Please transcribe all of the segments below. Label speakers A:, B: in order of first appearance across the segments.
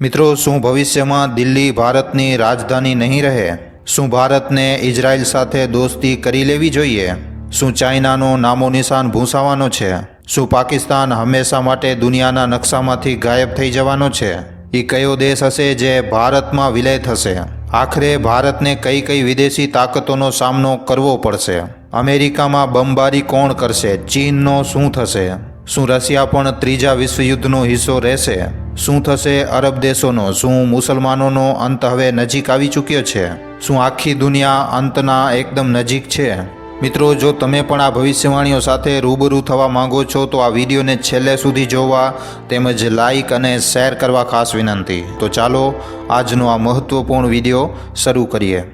A: મિત્રો, શું ભવિષ્યમાં દિલ્હી ભારતની રાજધાની નહીં રહે? શું ભારતને ઇઝરાયલ સાથે દોસ્તી કરી લેવી જોઈએ? શું ચાઇનાનો નામો નિશાન ભૂંસાવાનો છે? શું પાકિસ્તાન હંમેશા માટે દુનિયાના નકશામાંથી ગાયબ થઈ જવાનો છે? એ કયો દેશ હશે જે ભારતમાં વિલય થશે? આખરે ભારતને કઈ કઈ વિદેશી તાકતોનો સામનો કરવો પડશે? અમેરિકામાં બમબારી કોણ કરશે? ચીનનો શું થશે? શું રશિયા પણ ત્રીજા વિશ્વયુદ્ધનો હિસ્સો રહેશે? શું થશે અરબ દેશોનો? શું મુસલમાનોનો અંત હવે નજીક આવી ચૂક્યો છે? શું આખી દુનિયા અંતના એકદમ નજીક છે? મિત્રો, જો તમે પણ આ ભવિષ્યવાણીઓ સાથે રૂબરૂ થવા માંગો છો, તો આ વિડીયોને છેલ્લે સુધી જોવા તેમજ લાઈક અને શેર કરવા ખાસ વિનંતી. તો ચાલો, આજનો આ મહત્વપૂર્ણ વીડિયો શરૂ કરીએ.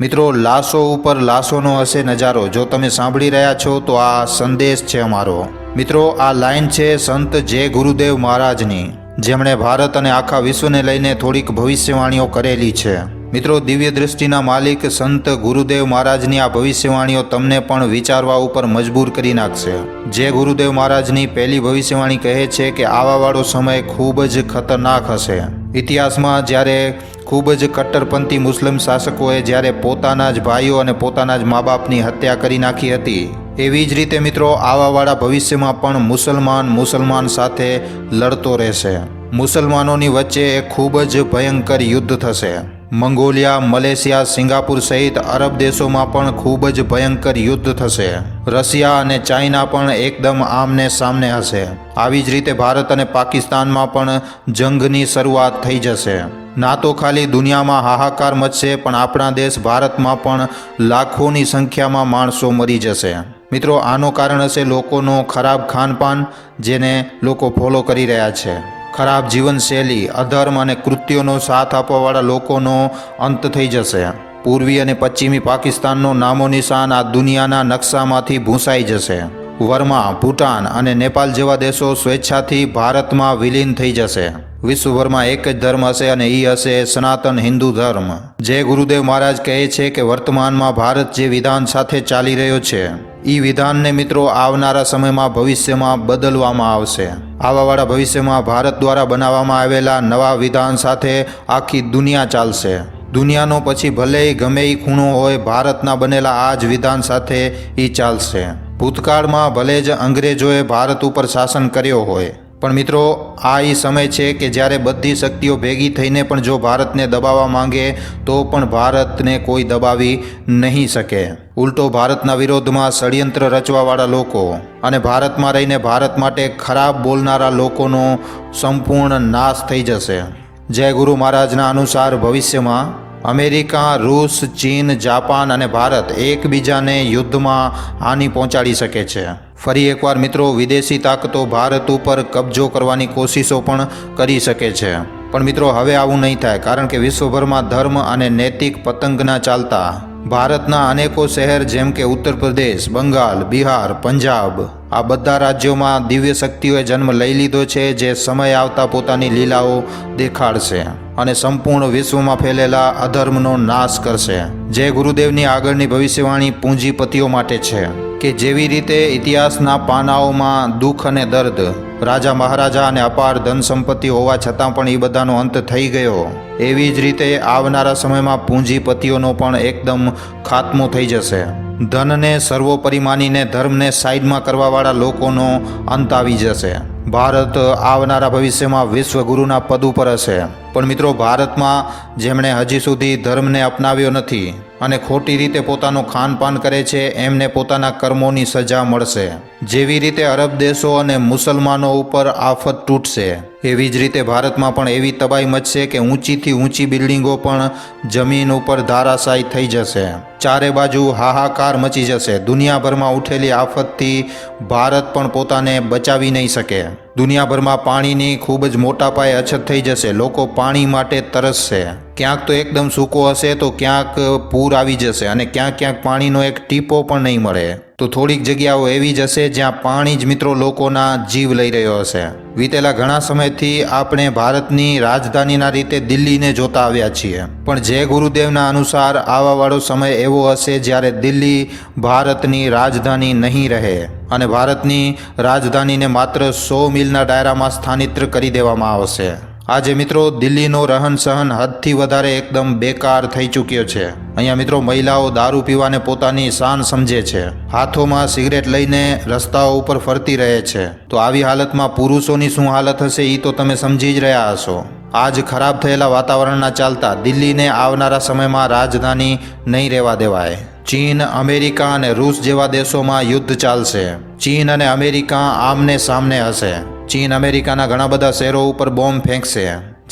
A: મિત્રો, લાશો ઉપર લાશોનો હશે નજારો. જો તમે સાંભળી રહ્યા છો, તો આ સંદેશ છે અમારો. મિત્રો, આ લાઈન છે સંત જય ગુરુદેવ મહારાજની, જેમણે ભારત અને આખા વિશ્વને લઈને થોડીક ભવિષ્યવાણીઓ કરેલી છે. મિત્રો, દિવ્ય દૃષ્ટિના માલિક સંત ગુરુદેવ મહારાજની આ ભવિષ્યવાણીઓ તમને પણ વિચારવા ઉપર મજબૂર કરી નાખશે. જે ગુરુદેવ મહારાજની પહેલી ભવિષ્યવાણી કહે છે કે આવાવાળો સમય ખૂબ જ ખતરનાક હશે. ઇતિહાસમાં જ્યારે ખૂબ જ કટ્ટરપંથી મુસ્લિમ શાસકોએ જ્યારે પોતાના જ ભાઈઓ અને પોતાના જ મા બાપની હત્યા કરી નાખી હતી, એવી જ રીતે મિત્રો આવાવાળા ભવિષ્યમાં પણ મુસલમાન મુસલમાન સાથે લડતો રહેશે. મુસલમાનોની વચ્ચે ખૂબ જ ભયંકર યુદ્ધ થશે. મંગોલિયા, મલેશિયા, સિંગાપુર સહિત અરબ દેશોમાં પણ ખૂબ જ ભયંકર યુદ્ધ થશે. રશિયા અને ચાઇના પણ એકદમ આમને સામને હશે. આવી જ રીતે ભારત અને પાકિસ્તાનમાં પણ જંગની શરૂઆત થઈ જશે. ના તો ખાલી દુનિયામાં હાહાકાર મચશે, પણ આપણા દેશ ભારતમાં પણ લાખોની સંખ્યામાં માણસો મરી જશે. મિત્રો, આનો કારણ હશે લોકોનો ખરાબ ખાનપાન, જેને લોકો ફોલો કરી રહ્યા છે. ખરાબ જીવનશૈલી, અધર્મ અને કૃત્યોનો સાથ આપવાવાળા લોકોનો અંત થઈ જશે. પૂર્વી અને પશ્ચિમી પાકિસ્તાનનો નામો નિશાન આ દુનિયાના નકશામાંથી ભૂંસાઈ જશે. વર્મા, ભૂટાન અને નેપાલ જેવા દેશો સ્વેચ્છાથી ભારતમાં વિલીન થઈ જશે. વિશ્વભરમાં એક જ ધર્મ હશે અને એ હશે સનાતન હિન્દુ ધર્મ. જે ગુરુદેવ મહારાજ કહે છે કે વર્તમાનમાં ભારત જે વિધાન સાથે ચાલી રહ્યો છે એ વિધાનને મિત્રો આવનારા સમયમાં ભવિષ્યમાં બદલવામાં આવશે. આવાવાળા ભવિષ્યમાં ભારત દ્વારા બનાવવામાં આવેલા નવા વિધાન સાથે આખી દુનિયા ચાલશે. દુનિયાનો પછી ભલે ગમે એ ખૂણો હોય, ભારતના બનેલા આ જ વિધાન સાથે એ ચાલશે. ભૂતકાળમાં ભલે જ અંગ્રેજોએ ભારત ઉપર શાસન કર્યો હોય પણ મિત્રો, આ એ સમય છે કે જ્યારે બધી શક્તિઓ ભેગી થઈને પણ જો ભારતને દબાવવા માંગે, તો પણ ભારતને કોઈ દબાવી નહીં શકે. ઉલટો ભારતના વિરોધમાં ષડયંત્ર રચવાવાળા લોકો અને ભારતમાં રહીને ભારત માટે ખરાબ બોલનારા લોકોનો સંપૂર્ણ નાશ થઈ જશે. જય ગુરુ મહારાજના અનુસાર ભવિષ્યમાં અમેરિકા, રૂસ, ચીન, જાપાન અને ભારત એકબીજાને યુદ્ધમાં હાનિ પહોંચાડી શકે છે. ફરી એકવાર મિત્રો, વિદેશી તાકતો ભારત ઉપર કબજો કરવાની કોશિશો પણ કરી શકે છે. પણ મિત્રો, હવે આવું નહીં થાય, કારણ કે વિશ્વભરમાં ધર્મ અને નૈતિક પતંગના ચાલતા ભારતના અનેકો શહેર જેમ કે ઉત્તર પ્રદેશ, બંગાળ, બિહાર, પંજાબ, આ બધા રાજ્યોમાં દિવ્ય શક્તિઓએ જન્મ લઈ લીધો છે, જે સમય આવતા પોતાની લીલાઓ દેખાડશે અને સંપૂર્ણ વિશ્વમાં ફેલેલા અધર્મનો નાશ કરશે. જે ગુરુદેવની આગળની ભવિષ્યવાણી પૂંજીપતિઓ માટે છે. કે જેવી રીતે ઇતિહાસના પાનાઓમાં દુઃખ અને દર્દ, રાજા મહારાજા અને અપાર ધન સંપત્તિ હોવા છતાં પણ એ બધાનો અંત થઈ ગયો. એવી જ રીતે આવનારા સમયમાં પૂંજીપતિઓનો પણ એકદમ ખાત્મો થઈ જશે. ધનને સર્વોપરી માનીને ધર્મને સાઈડમાં કરવાવાળા લોકોનો અંત આવી જશે. ભારત આવનારા ભવિષ્યમાં વિશ્વગુરુના પદ ઉપર હશે. પણ મિત્રો, ભારતમાં જેમણે હજી સુધી ધર્મને અપનાવ્યો નથી અને ખોટી રીતે પોતાનું ખાનપાન કરે છે, એમને પોતાના કર્મોની સજા મળશે. જેવી રીતે અરબ દેશો અને મુસલમાનો ઉપર આફત તૂટશે, એવી જ રીતે ભારતમાં પણ એવી તબાહી મચશે કે ઊંચીથી ઊંચી બિલ્ડિંગો પણ જમીન ઉપર ધારાશાયી થઈ જશે. ચારે બાજુ હાહાકાર મચી જશે. દુનિયાભરમાં ઉઠેલી આફતથી ભારત પણ પોતાને બચાવી નહીં શકે. દુનિયાભરમાં પાણીની ખૂબ જ મોટા પાયે અછત થઈ જશે. લોકો પાણી માટે તરસશે. ક્યાંક તો એકદમ સૂકો હશે તો ક્યાંક પૂર આવી જશે અને ક્યાંક ક્યાંક પાણીનો એક ટીપો પણ નહીં મળે. તો થોડીક જગ્યાઓ એવી જ હશે જ્યાં પાણી જ મિત્રો લોકોના જીવ લઈ રહ્યો હશે. વીતેલા ઘણા સમયથી આપણે ભારતની રાજધાનીના રીતે દિલ્હીને જોતા આવ્યા છીએ. પણ જય ગુરુદેવના અનુસાર આવાવાળો સમય એવો હશે જ્યારે દિલ્હી ભારતની રાજધાની નહીં રહે અને ભારતની રાજધાનીને માત્ર સો મિલના ડાયરામાં સ્થાનિત કરી દેવામાં આવશે. આજે મિત્રો દિલ્હીનો રહન સહન હદથી વધારે એકદમ બેકાર થઈ ચૂક્યો છે. અહીંયા મિત્રો મહિલાઓ દારૂ પીવાને પોતાની શાન સમજે છે. હાથોમાં સિગરેટ લઈને રસ્તાઓ ઉપર ફરતી રહે છે. તો આવી હાલતમાં પુરુષોની શું હાલત હશે એ તો તમે સમજી જ રહ્યા હશો. આજ ખરાબ થયેલા વાતાવરણના ચાલતા દિલ્હીને આવનારા સમયમાં રાજધાની નહીં રહેવા દેવાય. ચીન, અમેરિકા અને રૂસ જેવા દેશોમાં યુદ્ધ ચાલશે. ચીન અને અમેરિકા આમને સામને હશે. ચીન અમેરિકાના ઘણા બધા શહેરો ઉપર બોમ્બ ફેંકશે,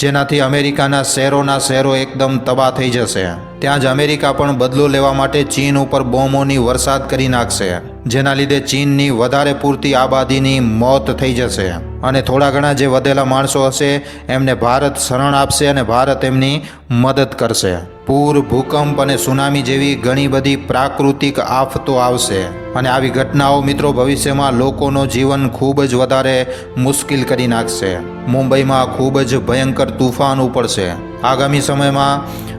A: જેનાથી અમેરિકાના શહેરોના શહેરો એકદમ તબાહ થઈ જશે. ત્યાં જ અમેરિકા પણ બદલો લેવા માટે ચીન ઉપર બોમ્બોની વરસાદ કરી નાખશે, જેના લીધે ચીનની વધારે પૂરતી આબાદીની મોત થઈ જશે. અને થોડા ઘણા જે વધેલા માણસો હશે, એમને ભારત શરણ આપશે અને ભારત એમની મદદ કરશે. પૂર, ભૂકંપ અને સુનામી જેવી ઘણી બધી પ્રાકૃતિક આફતો આવશે. અને આવી ઘટનાઓ મિત્રો ભવિષ્યમાં લોકોનો જીવન ખૂબ જ વધારે મુશ્કેલ કરી નાખશે. મુંબઈમાં ખૂબ જ ભયંકર તુફાન ઉપડશે. આગામી સમયમાં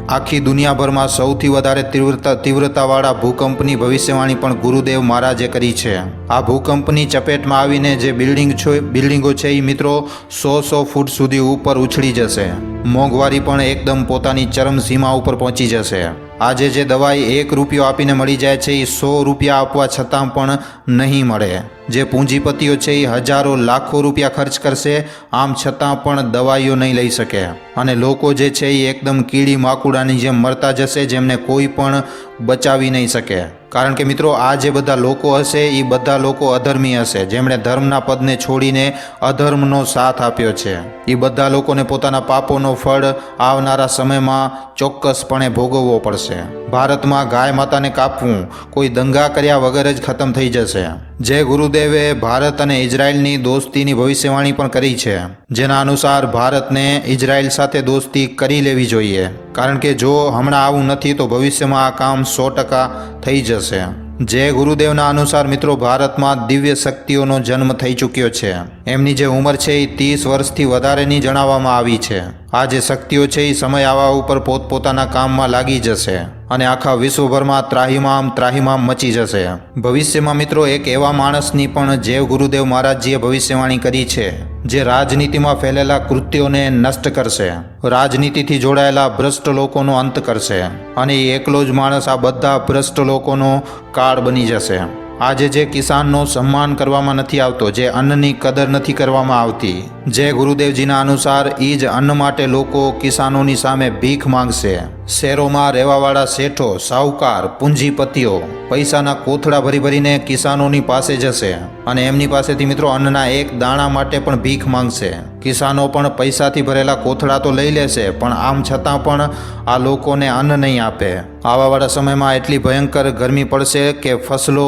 A: આખી દુનિયાભરમાં સૌથી વધારે તીવ્રતા તીવ્રતાવાળા ભૂકંપની ભવિષ્યવાણી પણ ગુરુદેવ મહારાજે કરી છે. આ ભૂકંપની ચપેટમાં આવીને જે બિલ્ડિંગ છે બિલ્ડિંગો છે એ મિત્રો સો સો ફૂટ સુધી ઉપર ઉછળી જશે. મોંઘવારી પણ એકદમ પોતાની ચરમસીમા ઉપર પહોંચી જશે. આજે જે દવાઈ એક રૂપિયો આપીને મળી જાય છે એ સો રૂપિયા આપવા છતાં પણ નહીં મળે. જે પૂંજીપતિઓ છે એ હજારો લાખો રૂપિયા ખર્ચ કરશે, આમ છતાં પણ દવાઈઓ નહીં લઈ શકે. અને લોકો જે છે એ એકદમ કીડી માકુડાની જેમ મરતા જશે, જેમને કોઈ પણ બચાવી નહીં શકે. કારણ કે મિત્રો, આ જે બધા લોકો હશે, એ બધા લોકો અધર્મી હશે. જેમણે ધર્મના પદને છોડીને અધર્મનો સાથ આપ્યો છે. એ બધા લોકોને પોતાના પાપોનો ફળ આવનારા સમયમાં ચોક્કસપણે ભોગવવો પડશે. ભારતમાં ગાય માતાને કાપવું કોઈ દંગા કર્યા વગર જ ખતમ થઈ જશે. જે ગુરુદેવે ભારત અને ઇઝરાયલની દોસ્તીની ભવિષ્યવાણી પણ કરી છે. જેના અનુસાર ભારતને ઇઝરાયલ સાથે દોસ્તી કરી લેવી જોઈએ. કારણ કે જો હમણાં આવું નથી, તો ભવિષ્યમાં આ કામ સો ટકા થઈ જશે. જે ગુરુદેવના અનુસાર, મિત્રો, ભારતમાં દિવ્ય શક્તિઓનો જન્મ થઈ ચૂક્યો છે. એમની જે ઉંમર છે એ ત્રીસ વર્ષથી વધારેની જણાવવામાં આવી છે. આ જે શક્તિઓ છે એ સમય આવવા ઉપર પોતપોતાના કામમાં લાગી જશે. અને આખા વિશ્વભરમાં ત્રાહિમામ ત્રાહિમામ મચી જશે. ભવિષ્યમાં મિત્રો, એક એવા માણસની પણ જે ગુરુદેવ મહારાજજીએ ભવિષ્યવાણી કરી છે, જે રાજનીતિમાં ફેલેલા કૃત્યોને નષ્ટ કરશે, રાજનીતિથી જોડાયેલા ભ્રષ્ટ લોકોનો અંત કરશે, અને એ એકલો જ માણસ આ બધા ભ્રષ્ટ લોકોનો કાળ બની જશે. આજે જે કિસાનનો સન્માન કરવામાં નથી આવતો, જે અન્નની કદર નથી કરવામાં આવતી, જે ગુરુદેવજીના અનુસાર એ જ અન્ન માટે લોકો કિસાનોની સામે ભીખ માંગશે. શહેરોમાં રહેવાવાળા શેઠો, સાહુકાર, પૂંજીપતિઓ પૈસાના કોથળા ભરી ભરીને કિસાનોની પાસે જશે અને એમની પાસેથી મિત્રો અન્નના એક દાણા માટે પણ ભીખ માંગશે. કિસાનો પણ પૈસાથી ભરેલા કોથળા તો લઈ લેશે, પણ આમ છતાં પણ આ લોકોને અન્ન નહીં આપે. આવાવાળા સમયમાં એટલી ભયંકર ગરમી પડશે કે ફસલો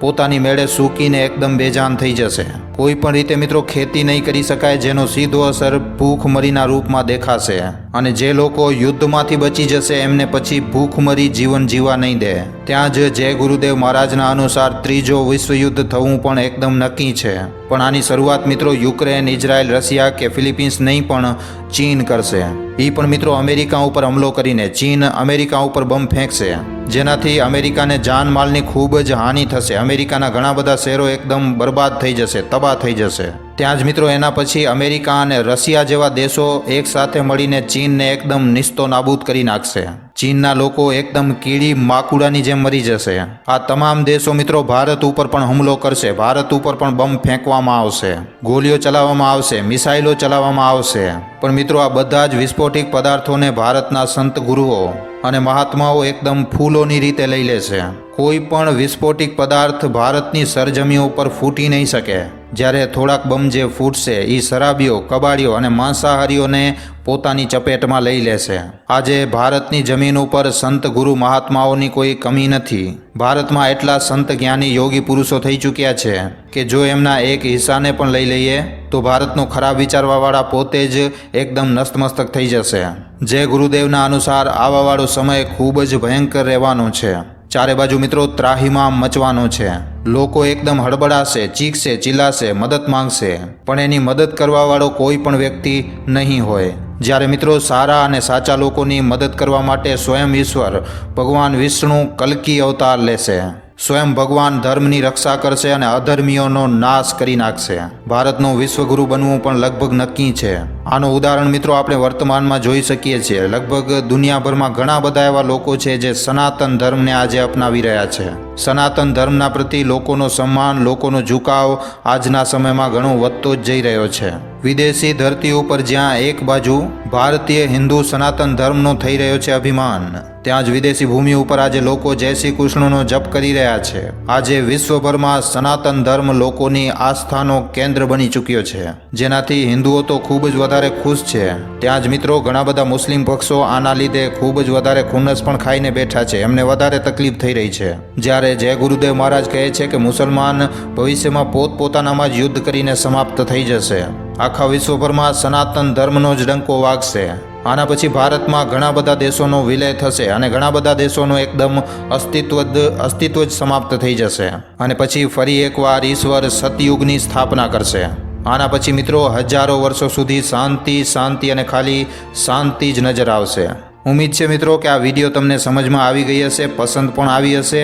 A: પોતાની મેળે સૂકીને એકદમ બેજાન થઈ જશે. કોઈ પણ રીતે મિત્રો ખેતી નહીં કરી શકાય, જેનો સીધો અસર ભૂખમરીના રૂપમાં દેખાશે. અને જે લોકો યુદ્ધમાંથી બચી જશે, એમને પછી ભૂખમરી જીવન જીવવા નહીં દે. ત્યાં જ જય ગુરુદેવ મહારાજના અનુસાર ત્રીજો વિશ્વયુદ્ધ થવું પણ એકદમ નક્કી છે. પણ આની શરૂઆત મિત્રો યુક્રેન, ઇઝરાયલ, રશિયા કે ફિલિપિન્સ નહીં પણ ચીન કરશે. એ પણ મિત્રો અમેરિકા ઉપર હુમલો કરીને ચીન અમેરિકા ઉપર બમ ફેંકશે. જેનાથી અમેરિકાને જાનમાલની ખૂબ જ હાનિ થશે. અમેરિકાના ઘણા બધા શહેરો એકદમ બરબાદ થઈ જશે, તબાહ થઈ જશે. ત્યાં જ મિત્રો, એના પછી અમેરિકા અને રશિયા જેવા દેશો એક સાથે મળીને ચીનને એકદમ નિસ્તો નાબૂદ કરી નાખશે. ચીનના લોકો એકદમ કીડી માકુડાની જેમ મરી જશે. આ તમામ દેશો મિત્રો, ભારત ઉપર પણ હુમલો કરશે. ભારત ઉપર પણ બમ ફેંકવામાં આવશે. ગોલીઓ ચલાવવામાં આવશે, મિસાઇલો ચલાવવામાં આવશે. પણ મિત્રો, આ બધા જ વિસ્ફોટિક પદાર્થોને ભારતના સંત ગુરુઓ અને મહાત્માઓ એકદમ ફૂલોની રીતે લઈ લેશે કોઈ પણ વિસ્ફોટિક પદાર્થ ભારતની સરજમીઓ ઉપર ફૂટી નહીં શકે. જ્યારે થોડાક બમ જે ફૂટશે એ શરાબીઓ, કબાડીઓ અને માંસાહારીઓને પોતાની ચપેટમાં લઈ લેશે. આજે ભારતની જમીન ઉપર સંત ગુરુ મહાત્માઓની કોઈ કમી નથી. ભારતમાં એટલા સંત જ્ઞાની યોગી પુરુષો થઈ ચૂક્યા છે કે જો એમના એક હિસ્સાને પણ લઈ લઈએ, તો ભારતનો ખરાબ વિચારવાવાળા પોતે જ એકદમ નસ્તમસ્તક થઈ જશે. જે ગુરુદેવના અનુસાર આવાવાળો સમય ખૂબ જ ભયંકર રહેવાનો છે. ચારે બાજુ મિત્રો ત્રાહીમામ મચવાનો છે. લોકો એકદમ હડબડાશે, ચીખશે ચિલ્લાશે મદદ માંગશે. પણ એની મદદ કરવાવાળો કોઈ પણ વ્યક્તિ નહીં હોય. જ્યારે મિત્રો સારા અને સાચા લોકોની મદદ કરવા માટે સ્વયં ઈશ્વર, ભગવાન વિષ્ણુ કલ્કી અવતાર લેશે. સ્વયં ભગવાન ધર્મની રક્ષા કરશે અને અધર્મીઓનો નાશ કરી નાખશે. ભારતનું વિશ્વગુરુ બનવું પણ લગભગ નક્કી છે. આનું ઉદાહરણ મિત્રો આપણે વર્તમાનમાં જોઈ શકીએ છીએ. લગભગ દુનિયાભરમાં ઘણા બધા એવા લોકો છે જે સનાતન ધર્મને આજે અપનાવી રહ્યા છે. સનાતન ધર્મના પ્રતિ લોકોનો સન્માન, લોકોનો ઝુકાવ આજના સમયમાં ઘણો વધતો જ જઈ રહ્યો છે. વિદેશી ધરતી ઉપર જ્યાં એક બાજુ ભારતીય હિન્દુ સનાતન ધર્મનો થઈ રહ્યો છે અભિમાન, ત્યાં જ વિદેશી ભૂમિ ઉપર આજે લોકો જય શ્રી કૃષ્ણનો જપ કરી રહ્યા છે. આજે વિશ્વભરમાં સનાતન ધર્મ લોકોની આસ્થાનો કેન્દ્ર બની ચૂક્યો છે. જેનાથી હિન્દુઓ તો ખૂબ જ વધારે ખુશ છે. ત્યાં જ મિત્રો ઘણા બધા મુસ્લિમ પક્ષો આના લીધે ખૂબ જ વધારે ખુનસ પણ ખાઈને બેઠા છે. એમને વધારે તકલીફ થઈ રહી છે. જ્યારે જય ગુરુદેવ મહારાજ કહે છે કે મુસલમાન ભવિષ્યમાં પોતપોતાનામાં જ યુદ્ધ કરીને સમાપ્ત થઈ જશે. આખા વિશ્વભરમાં સનાતન ધર્મનો જ ડંકો વાગશે. આના પછી ભારતમાં ઘણા બધા દેશોનો વિલય થશે અને ઘણા બધા દેશોનું એકદમ અસ્તિત્વ અસ્તિત્વ જ સમાપ્ત થઈ જશે. અને પછી ફરી એકવાર ઈશ્વર સતયુગની સ્થાપના કરશે. આના પછી મિત્રો હજારો વર્ષો સુધી શાંતિ શાંતિ અને ખાલી શાંતિ જ નજર આવશે. ઉમ્મીદ છે મિત્રો કે આ વીડિયો તમને સમજમાં આવી ગઈ હશે, પસંદ પણ આવી હશે.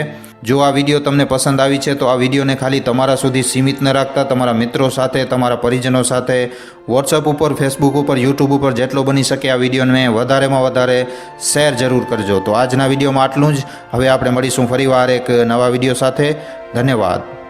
A: જો આ વીડિયો તમને પસંદ આવી છે, તો આ વિડીયોને ખાલી તમારા સુધી સીમિત ન રાખતા, તમારા મિત્રો સાથે, તમારા પરિજનો સાથે વોટ્સઅપ ઉપર ફેસબુક ઉપર યુટ્યુબ ઉપર જેટલો બની શકે આ વિડીયોને વધારેમાં વધારે શેર જરૂર કરજો. તો આજના વિડીયોમાં આટલું જ. હવે આપણે મળીશું ફરીવાર એક નવા વીડિયો સાથે. ધન્યવાદ.